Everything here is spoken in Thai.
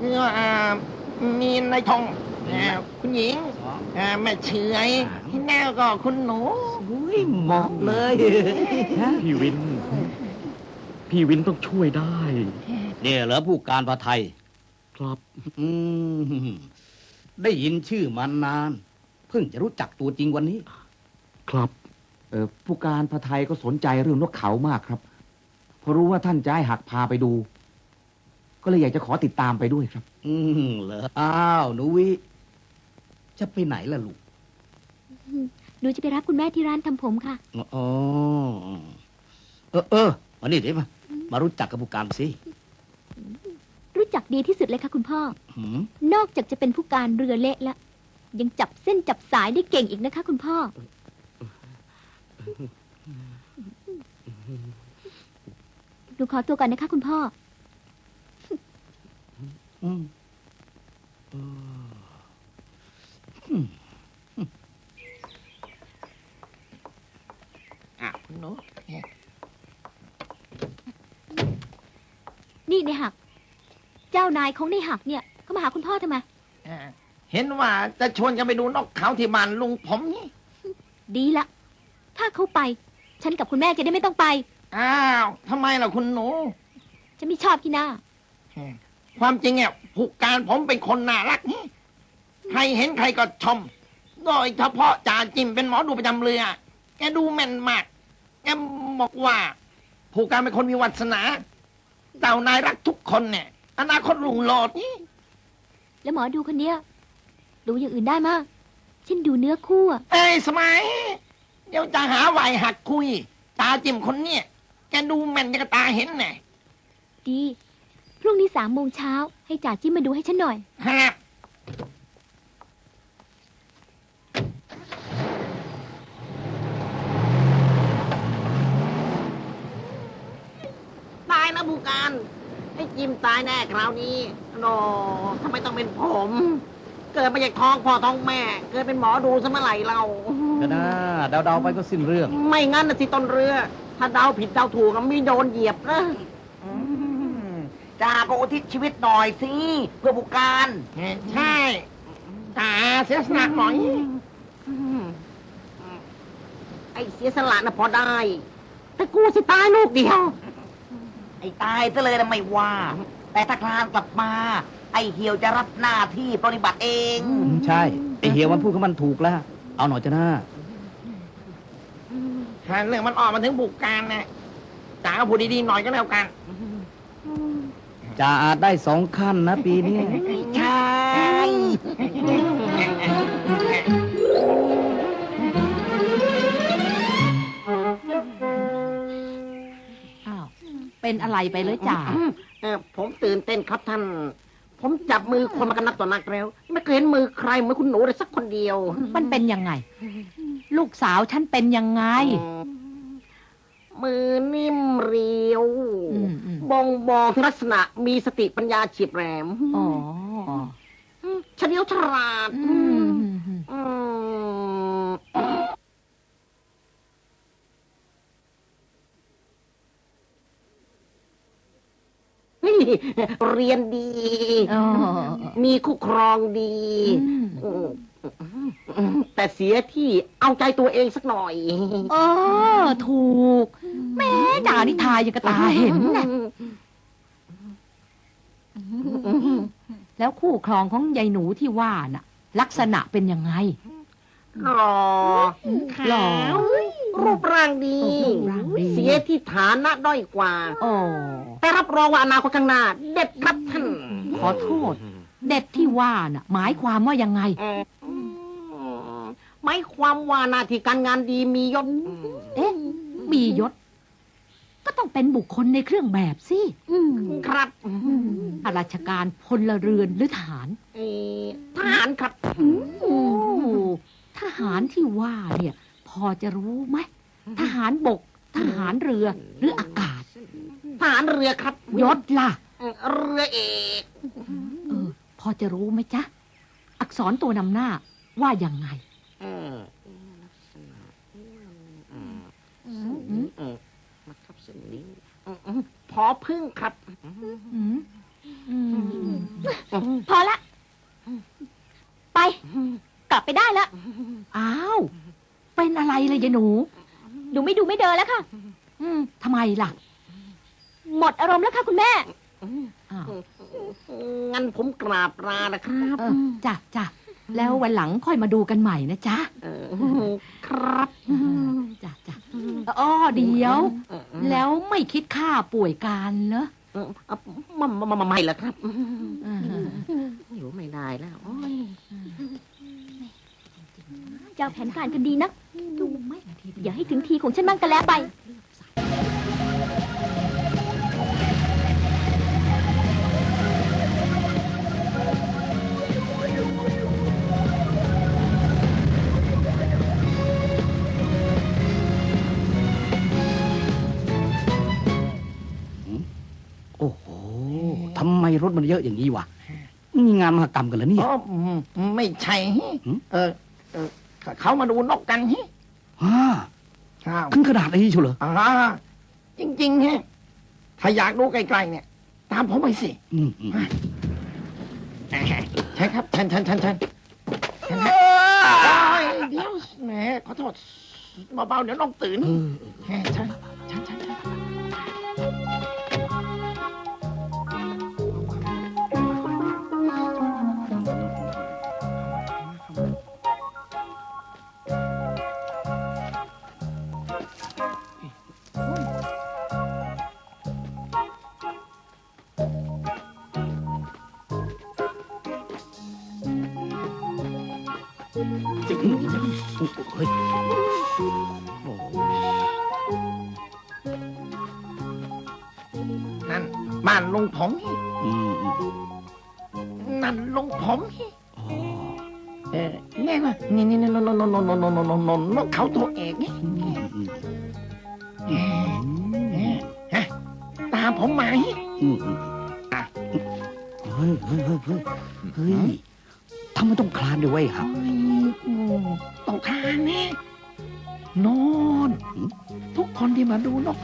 คือว่าอ่ามีนายทองอ่าคุณหญิงอ่าแม่เฉยแน่ก็คุณหนูอุ้ยเหมาะเลยพี่วิน พี่วินต้องช่วยได้ เนี่ยเหรอผู้การพระไทย ครับอืมได้ยินชื่อมานาน เพิ่งจะรู้จักตัวจริงวันนี้ ครับเออผู้การพระไทยก็สนใจเรื่องนกเขามากครับเพราะรู้ว่าท่านจะให้หักพาไปดู ก็เลยอยากจะขอติดตามไปด้วยครับ อืมเหรออ้าวหนูวิ จะไปไหนล่ะลูกหนูจะไปรับคุณแม่ที่ร้านทำผมค่ะ อ๋อเออเออมานี่เดี๋ยวมามารู้จักกับผู้การสิรู้จักดีที่สุดเลยค่ะคุณพ่อ หืมนอกจากจะเป็นผู้การเรือเละแล้ว ยังจับเส้นจับสายได้เก่งอีกนะคะ คุณพ่อ หนูขอตัวก่อนนะคะ คุณพ่อ อืมเอออะคุณหนูนี่ในหัก เจ้านายของในหักเนี่ย เขามาหาคุณพ่อทำไม อ่าเห็นว่าจะชวนกันไปดูนกเขาที่บ้านลุงผมนี่ดีละ ถ้าเขาไป ฉันกับคุณแม่จะได้ไม่ต้องไป อ้าวทำไมล่ะคุณหนู ฉันไม่ชอบที่หน้า ความจริงเนี่ยผู้การผมเป็นคนน่ารักนี่ใครเห็นใครก็ชม โดยเฉพาะจ่าจิมเป็นหมอดูประจำเรือ แกดูแม่นมาก แกบอกว่าผู้การเป็นคนมีวัสนาเจ้านายรักทุกคนเนี่ย อนาคตลุงโลดนี่ แล้วหมอดูคนเนี้ยดูอย่างอื่นได้มากเช่นดูเนื้อคู่อะเอ้ยสมัย เดี๋ยวจะหาไหวหักคุยจ่าจิมคนเนี่ยแกดูแม่นจะกระตาเห็นแน่ดี พรุ่งนี้สามโมงเช้าให้จ่าจิ้มมาดูให้ฉันหน่อย ฮะตายนะผู้การไอ้จิมตายแน่คราวนี้โนทำไมต้องเป็นผม เกิดมาจากท้องพ่อท้องแม่ เกิดเป็นหมอดูซะเมื่อไหร่เรา ก็นะเดาๆไปก็สิ้นเรื่อง ไม่งั้นนะสิต้นเรือ ถ้าเดาผิดเดาถูกก็ไม่โดนเหยียบนะ จ่าก็อุทิศชีวิตหน่อยสิ เพื่อผู้การใช่ตาเสียสละหน่อย ไอ้เสียสละนะพอได้ แต่กูสิตายลูกเดียว ไอ้ตายซะเลยนะไม่ว่า แต่ถ้าคลานกลับมา ไอ้เหี่ยวจะรับหน้าที่ปฏิบัติเอง ใช่ ไอเหียวมันพูดกับมันถูกแล้ว เอาหน่อยจะหน้าถ้าเรื่องมันออกมาถึงบุกการนะจ๋าก็พูดดีๆหน่อยก็แล้วกัน จะอาจได้สองขั้นนะปีนี้ใช่อ้าว เป็นอะไรไปเลยจ่าเออผมตื่นเต้นครับท่าน ผมจับมือคนมากันนักต่อนักแล้ว ไม่เคยเห็นมือใครเหมือนคุณหนูเลยสักคนเดียวมันเป็นยังไง ลูกสาวฉันเป็นยังไงมื อนิ่มเรียวอืมอืมบ่งบอกถึงลักษณะมีสติปัญญาเฉียบแหลมอ๋อเฉลียวฉลาดอืมอืมอืม อืมนี่เรียนดี อ๋อมีคู่ครองดีอืม อืม แต่เสียที่เอาใจตัวเองสักหน่อย เออ ถูก แม่ด่านิทายยังกระตาเห็นนะแล้วคู่ครองของยายหนูที่ว่าน่ะ ลักษณะเป็นยังไงหล่อหล่อรูปร่างดีรูปร่างดีเสียที่ฐานะด้อยกว่าโอ้แต่รับรองว่าอนาคตข้างหน้าเด็ดครับท่านขอโทษ เด็ดที่ว่าน่ะ หมายความว่ายังไงเอ่อ หมายความว่าหน้าที่การงานดีมียศเอ๊ะมียศ ก็ต้องเป็นบุคคลในเครื่องแบบสิครับข้าราชการพลเรือนหรือทหารเอ่อทหารครับโอ้ทหารที่ว่าเนี่ย พอจะรู้ไหมทหารบก ทหารเรือหรืออากาศ ทหารเรือครับยศล่ะเอ่อเรือเอกเออ พอจะรู้ไหมจ๊ะ อักษรตัวนำหน้าว่ายังไง เออ อืม เออมาทับเส้นนี้อืมอืมพอพึ่งครับอืมอืมพอละ ไป กลับไปได้แล้วอ้าว เป็นอะไรเลยยายหนู หนูไม่ดูไม่เดินแล้วค่ะ อืมทำไมล่ะ หมดอารมณ์แล้วค่ะคุณแม่ อ้าวงั้นผมกราบลานะครับ เออจ้ะจ้ะแล้ววันหลังค่อยมาดูกันใหม่นะจ๊ะครับ จ้ะจ้ะอ้อเดี๋ยว แล้วไม่คิดค่าป่วยการเหรอมามามาไม่ละครับเอออยู่ไม่ได้แล้วโอ้ยเจ้าแผนการกันดีนักดูไหมอย่าให้ถึงทีของฉันบ้างกันแล้วไป มรถมันเยอะอย่างนี้วะมีงานมหกรรมกันเหรอเนี่ย อ๋ออืมไม่ใช่ฮิหืม เออเออเขามาดูนกกันฮิฮ่าอ้าวถึงขนาดนี้เชียวเหรออ่าจริงๆฮะถ้าอยากดูไกลๆเนี่ย ตามผมไปสิ อืมอืมใช่ครับเชิญเชิญเชิญเชิญเชิญฮะโอ้ยเดี๋ยวแหมขอโทษเบาๆเดี๋ยวน้องตื่นเออแค่เชิ เฮ้ยโอ้นั่นบ้านลุงผมฮิอืมอืมนั่นลุงผมฮิอ๋อเออเนี่ยว่านี่นี่นี่นนนนนนนนนนนนกเขาตัวเอกนี่อืมอืมเอ๊ะเอ๊ะฮะตามผมมาฮิอืมอืมเฮ้ยเฮ้ยเฮ้ยเฮ้ยเฮ้ยทำไมต้องคลานด้วยเว้ยครับ ต้องทานนี่นอนทุกคนที่มาดูนก